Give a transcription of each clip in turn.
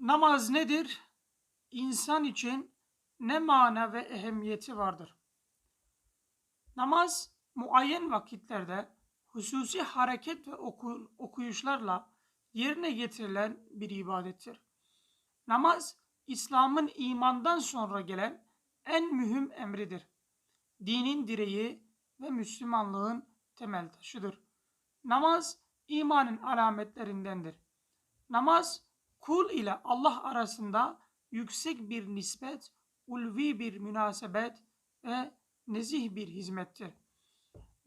Namaz nedir? İnsan için ne mana ve ehemmiyeti vardır? Namaz muayyen vakitlerde hususi hareket ve oku- okuyuşlarla yerine getirilen bir ibadettir. Namaz İslam'ın imandan sonra gelen en mühim emridir. Dinin direği ve Müslümanlığın temel taşıdır. Namaz imanın alametlerindendir. Namaz kul ile Allah arasında yüksek bir nispet, ulvi bir münasebet ve nezih bir hizmettir.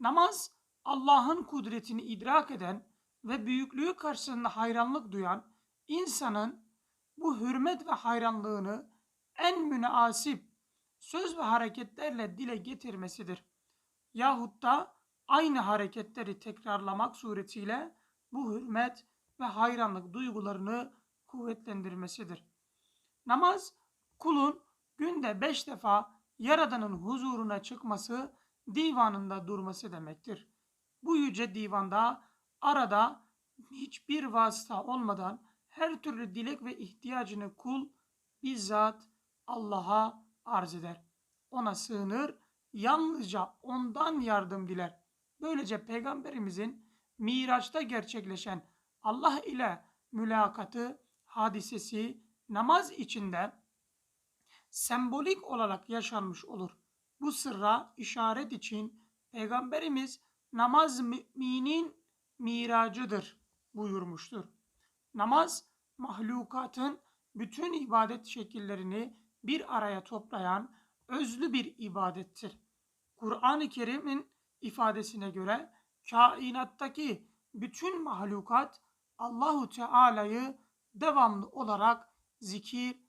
Namaz Allah'ın kudretini idrak eden ve büyüklüğü karşısında hayranlık duyan insanın bu hürmet ve hayranlığını en münasip söz ve hareketlerle dile getirmesidir. Yahut da aynı hareketleri tekrarlamak suretiyle bu hürmet ve hayranlık duygularını kuvvetlendirmesidir. Namaz kulun günde beş defa Yaradan'ın huzuruna çıkması, divanında durması demektir. Bu yüce divanda arada hiçbir vasıta olmadan her türlü dilek ve ihtiyacını kul bizzat Allah'a arz eder. Ona sığınır, yalnızca ondan yardım diler. Böylece Peygamberimizin Miraç'ta gerçekleşen Allah ile mülakatı hadisesi namaz içinde sembolik olarak yaşanmış olur. Bu sırra işaret için Peygamberimiz namaz müminin miracıdır buyurmuştur. Namaz mahlukatın bütün ibadet şekillerini bir araya toplayan özlü bir ibadettir. Kur'an-ı Kerim'in ifadesine göre kainattaki bütün mahlukat Allahu Teala'yı devamlı olarak zikir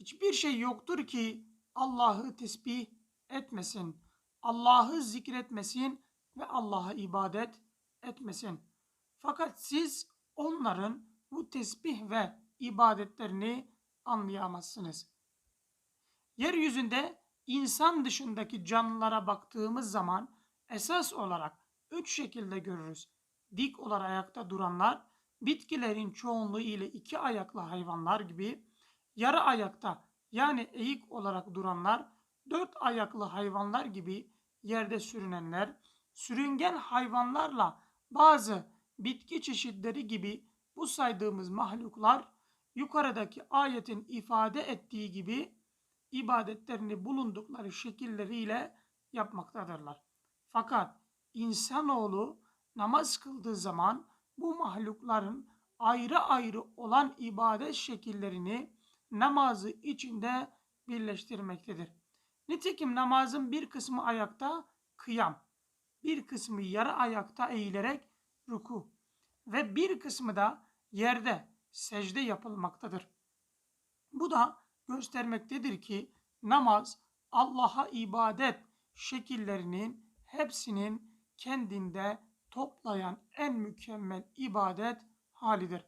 hiçbir şey yoktur ki Allah'ı tesbih etmesin. Allah'ı zikretmesin ve Allah'a ibadet etmesin. Fakat siz onların bu tesbih ve ibadetlerini anlayamazsınız. Yeryüzünde insan dışındaki canlılara baktığımız zaman esas olarak üç şekilde görürüz. Dik olarak ayakta duranlar, bitkilerin çoğunluğu ile iki ayaklı hayvanlar gibi, yarı ayakta yani eğik olarak duranlar, dört ayaklı hayvanlar gibi yerde sürünenler, sürüngen hayvanlarla bazı bitki çeşitleri gibi bu saydığımız mahluklar yukarıdaki ayetin ifade ettiği gibi ibadetlerini bulundukları şekilleriyle yapmaktadırlar. Fakat insanoğlu namaz kıldığı zaman bu mahlukların ayrı ayrı olan ibadet şekillerini namazı içinde birleştirmektedir. Nitekim namazın bir kısmı ayakta kıyam, bir kısmı yarı ayakta eğilerek ruku ve bir kısmı da yerde secde yapılmaktadır. Bu da göstermektedir ki namaz Allah'a ibadet şekillerinin hepsinin kendinde toplayan en mükemmel ibadet halidir.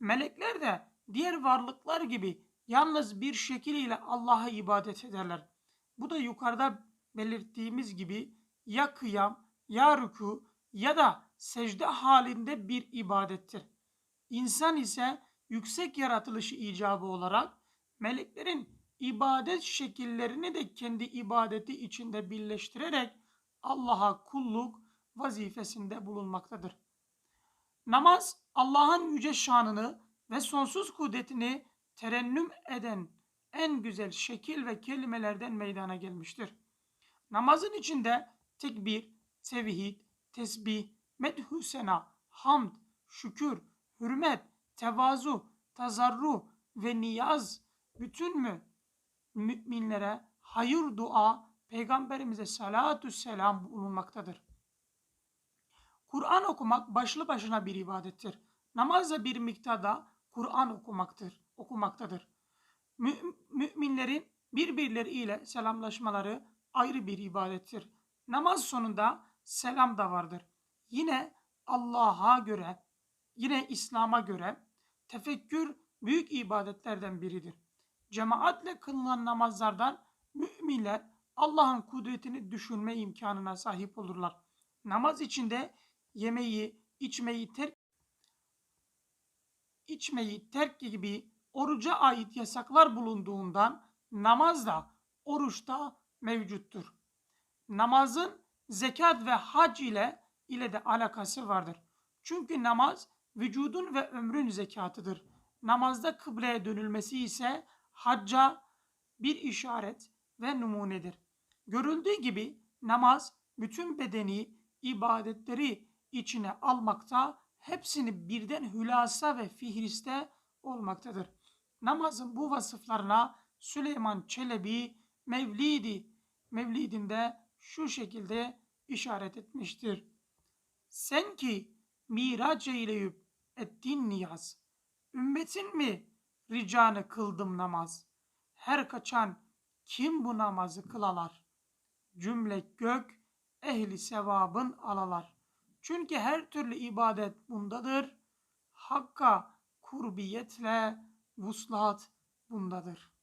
Melekler de diğer varlıklar gibi yalnız bir şekil ile Allah'a ibadet ederler. Bu da yukarıda belirttiğimiz gibi ya kıyam, ya rükû ya da secde halinde bir ibadettir. İnsan ise yüksek yaratılışı icabı olarak meleklerin ibadet şekillerini de kendi ibadeti içinde birleştirerek Allah'a kulluk vazifesinde bulunmaktadır. Namaz Allah'ın yüce şanını ve sonsuz kudretini terennüm eden en güzel şekil ve kelimelerden meydana gelmiştir. Namazın içinde tekbir, tevhid, tesbih, medhü sena, hamd, şükür, hürmet, tevazu, tazarru ve niyaz bütün mü müminlere hayır dua peygamberimize salatü selam bulunmaktadır. Kur'an okumak başlı başına bir ibadettir. Namaz da bir miktarda Kur'an okumaktır, okumaktadır. Mü müminlerin birbirleriyle selamlaşmaları ayrı bir ibadettir. Namaz sonunda selam da vardır. Yine Allah'a göre, yine İslam'a göre tefekkür büyük ibadetlerden biridir. Cemaatle kılınan namazlardan müminler Allah'ın kudretini düşünme imkanına sahip olurlar. Namaz içinde yemeği, içmeyi terk içmeyi terk gibi oruca ait yasaklar bulunduğundan namaz da oruç da mevcuttur. Namazın zekat ve hac ile ile de alakası vardır. Çünkü namaz vücudun ve ömrün zekatıdır. Namazda kıbleye dönülmesi ise hacca bir işaret ve numunedir. Görüldüğü gibi namaz bütün bedeni ibadetleri içine almakta, hepsini birden hülasa ve fihriste olmaktadır. Namazın bu vasıflarına Süleyman Çelebi Mevlidi Mevlidinde şu şekilde işaret etmiştir. Sen ki miraç eyleyip ettin niyaz. Ümmetin mi ricanı kıldım namaz. Her kaçan kim bu namazı kılalar? Cümle gök ehli sevabın alalar. Çünkü her türlü ibadet bundadır. Hakka kurbiyetle vuslat bundadır.